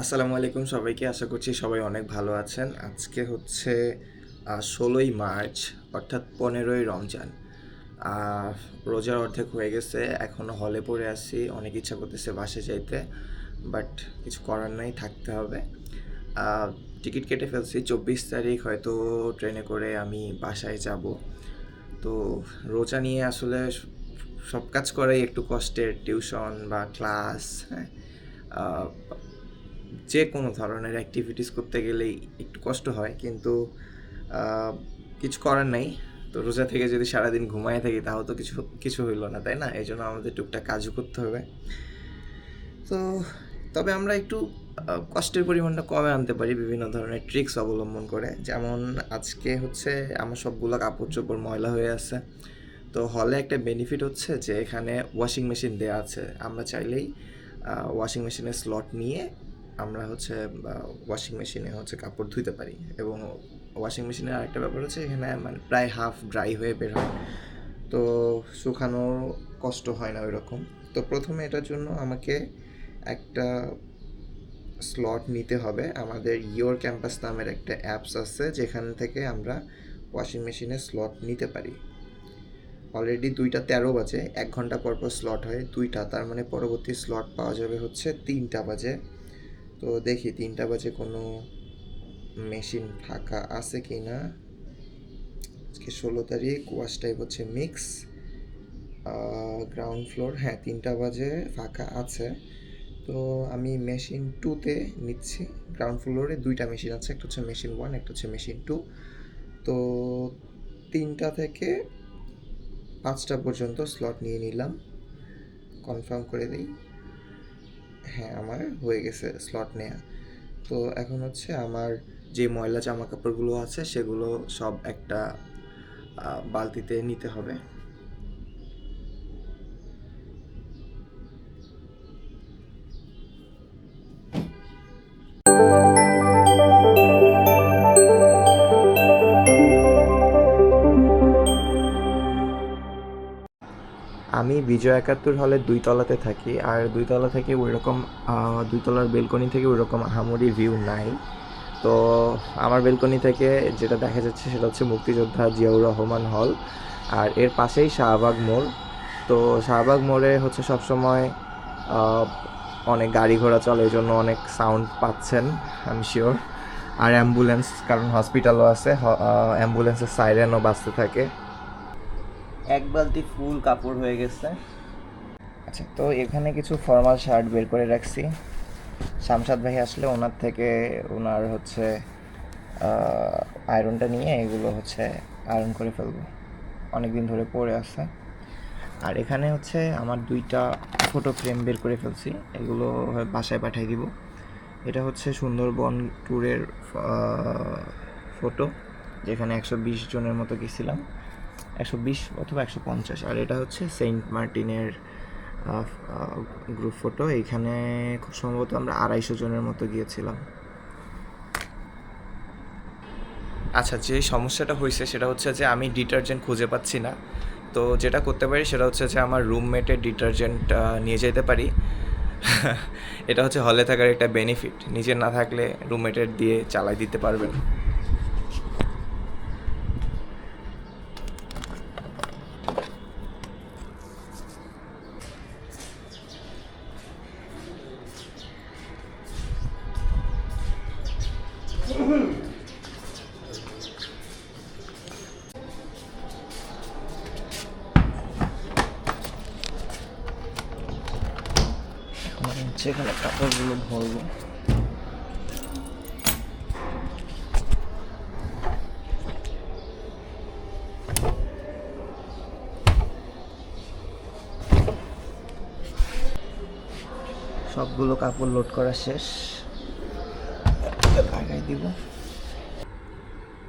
আসসালামু আলাইকুম সবাইকে। আশা করছি সবাই অনেক ভালো আছেন। আজকে হচ্ছে ষোলোই মার্চ, অর্থাৎ পনেরোই রমজান। রোজার অর্ধেক হয়ে গেছে। এখনও হলে পড়ে আছি। অনেক ইচ্ছা করতেছে বাসে যাইতে, বাট কিছু করার নাই, থাকতে হবে। টিকিট কেটে ফেলছি। চব্বিশ তারিখ হয়তো ট্রেনে করে আমি বাসায় যাব। তো রোজা নিয়ে আসলে সব কাজ করাই একটু কষ্টের। টিউশন বা ক্লাস হ্যাঁ যে কোনো ধরনের অ্যাক্টিভিটিস করতে গেলেই একটু কষ্ট হয়, কিন্তু কিছু করার নাই। তো রোজা থেকে যদি সারাদিন ঘুমায় থাকি, তাও তো কিছু কিছু হইল না, তাই না? এই জন্য আমাদের টুকটাক কাজও করতে হবে। তো, তবে আমরা একটু কষ্টের পরিমাণটা কমে আনতে পারি বিভিন্ন ধরনের ট্রিক্স অবলম্বন করে। যেমন আজকে হচ্ছে আমার সবগুলো কাপড় চোপড় ময়লা হয়ে আছে। তো হলে একটা বেনিফিট হচ্ছে যে এখানে ওয়াশিং মেশিন দেওয়া আছে। আমরা চাইলেই ওয়াশিং মেশিনের স্লট নিয়ে আমরা হচ্ছে ওয়াশিং মেশিনে হচ্ছে কাপড় ধুইতে পারি। এবং ওয়াশিং মেশিনের আরেকটা ব্যাপার হচ্ছে এখানে মানে প্রায় হাফ ড্রাই হয়ে বের হয়। তো শুকানোর কষ্ট হয় না ওই রকম তো প্রথমে এটার জন্য আমাকে একটা স্লট নিতে হবে। আমাদের ইয়োর ক্যাম্পাস নামের একটা অ্যাপস আছে, যেখান থেকে আমরা ওয়াশিং মেশিনে স্লট নিতে পারি। অলরেডি দুইটা তেরো বাজে, এক ঘণ্টা পর পর স্লট হয়। দুইটা, তার মানে পরবর্তী স্লট পাওয়া যাবে হচ্ছে তিনটা বাজে। তো দেখি তিনটা বাজে কোনো মেশিন ফাঁকা আছে কি না। আজকে ষোলো তারিখ ওয়াশ টাইপ হচ্ছে মিক্স গ্রাউন্ড ফ্লোর হ্যাঁ তিনটা বাজে ফাঁকা আছে। তো আমি মেশিন টুতে নিচ্ছি গ্রাউন্ড ফ্লোরে দুইটা মেশিন আছে, একটা হচ্ছে মেশিন ওয়ান একটা হচ্ছে মেশিন টু তো তিনটা থেকে পাঁচটা পর্যন্ত স্লট নিয়ে নিলাম। কনফার্ম করে দিই। হ্যাঁ আমার হয়ে গেছে স্লট নেওয়া তো এখন হচ্ছে আমার যে ময়লা জামা কাপড়গুলো আছে, সেগুলো সব একটা বালতিতে নিতে হবে। আমি বিজয় একাত্তর হলের দুই তলাতে থাকি, আর দুই তলা থেকে ওই রকম দুই তলার বেলকনি থেকে ওই রকম আহামরি ভিউ নাই। তো আমার বেলকনি থেকে যেটা দেখা যাচ্ছে সেটা হচ্ছে মুক্তিযোদ্ধা জিয়াউর রহমান হল আর এর পাশেই শাহবাগ মোড়। তো শাহবাগ মোড়ে হচ্ছে সবসময় অনেক গাড়ি ঘোড়া চলে, এই জন্য অনেক সাউন্ড পাচ্ছেন আমি শিওর আর অ্যাম্বুলেন্স কারণ হসপিটালও আছে অ্যাম্বুলেন্সের সাইরেনও বাঁচতে থাকে। এক বালতি ফুল কাপড় হয়ে গেছে। আচ্ছা তো এখানে কিছু ফর্মাল শার্ট বের করে রাখছি। শামসাদ ভাই আসলে ওনার থেকে ওনার হচ্ছে আয়রনটা নিয়ে এগুলো হচ্ছে আয়রন করে ফেলব। অনেক দিন ধরে পরে আছে। আর এখানে হচ্ছে আমার দুইটা ফটো ফ্রেম বের করে ফেলছি। এগুলো বাসায় পাঠিয়ে দিব। এটা হচ্ছে সুন্দরবন ট্যুরের ফটো যেখানে একশো বিশ জনের মতো গেছিলাম। একশো বিশ অথবা একশো পঞ্চাশ। আর এটা হচ্ছে সেন্ট মার্টিনের গ্রুপ ফটো এইখানে খুব সম্ভবত আমরা আড়াইশো জনের মতো গিয়েছিলাম। আচ্ছা যে সমস্যাটা হয়েছে সেটা হচ্ছে যে আমি ডিটারজেন্ট খুঁজে পাচ্ছি না। তো যেটা করতে পারি সেটা হচ্ছে যে আমার রুমমেটের ডিটারজেন্ট নিয়ে যেতে পারি। এটা হচ্ছে হলে থাকার একটা বেনিফিট নিজের না থাকলে রুমমেটের দিয়ে চালাই দিতে পারবেন। এখানে কাপড়গুলো ভরবো সবগুলো কাপড় লোড করা শেষ। দিব।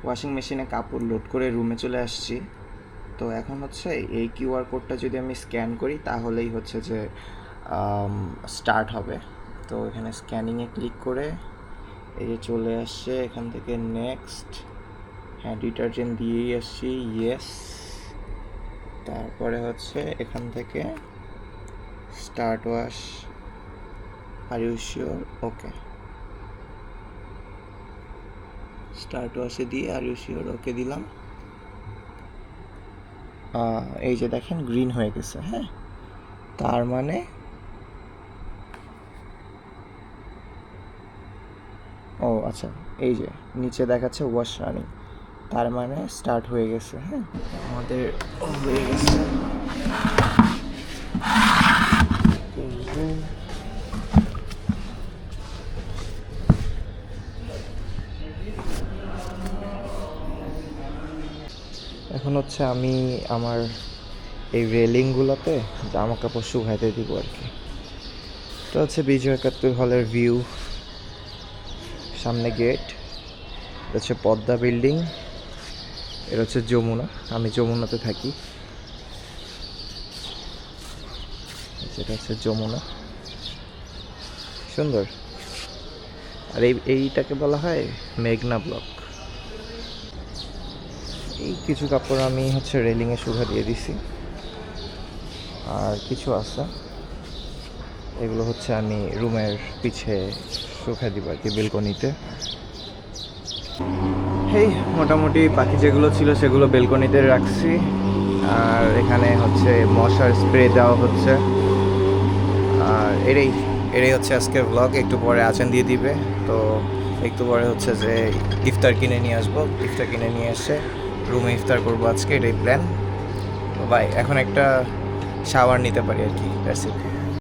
ওয়াশিং মেশিনে কাপড় লোড করে রুমে চলে আসছি। তো এখন হচ্ছে এই কিউআর কোডটা যদি আমি স্ক্যান করি, তাহলেই হচ্ছে যে স্টার্ট হবে। তো এখানে স্ক্যানিংয়ে ক্লিক করে এই যে চলে আসছে, এখান থেকে নেক্সট হ্যাঁ ডিটারজেন্ট দিয়েই আসছি ইয়েস তারপরে হচ্ছে এখান থেকে start wash are you sure okay start ওয়াশে দিয়ে আর ইউ শিওর ওকে দিলাম। এই যে দেখেন, গ্রিন হয়ে গেছে হ্যাঁ? তার মানে ও আচ্ছা এই যে নিচে দেখাচ্ছে ওয়াশ রানিং। তার মানে স্টার্ট হয়ে গেছে হ্যাঁ? আমাদের হয়ে গেছে এখন হচ্ছে আমি আমার এই রেলিংগুলোতে জামা কাপড় শুকাইতে দিব আর কি। এটা হচ্ছে বিজয় একাত্তর হলের ভিউ সামনে গেট এটা হচ্ছে পদ্মা বিল্ডিং এটা হচ্ছে যমুনা। আমি যমুনাতে থাকি। যেটা হচ্ছে যমুনা। সুন্দর। আর এই, এইটাকে বলা হয় মেঘনা ব্লক এই কিছু কাপড় আমি হচ্ছে রেলিংয়ে শুকা দিয়ে দিছি। আর কিছু আছে। এগুলো হচ্ছে আমি রুমের পিছে শুকা দিব আর কি বেলকনিতে। এই মোটামুটি বাকি যেগুলো ছিল সেগুলো বেলকনিতে রাখছি। আর এখানে হচ্ছে মশার স্প্রে দেওয়া হচ্ছে। আর এটাই এটাই হচ্ছে আজকের ব্লগ একটু পরে আছেন দিয়ে দিবে। তো একটু পরে হচ্ছে যে ইফতার কিনে নিয়ে আসব। ইফতার কিনে নিয়ে এসে রুমে ইফতার করব আজকে, এটাই প্ল্যান তো বাই এখন একটা শাওয়ার নিতে পারি আর কি দ্যাটস ইট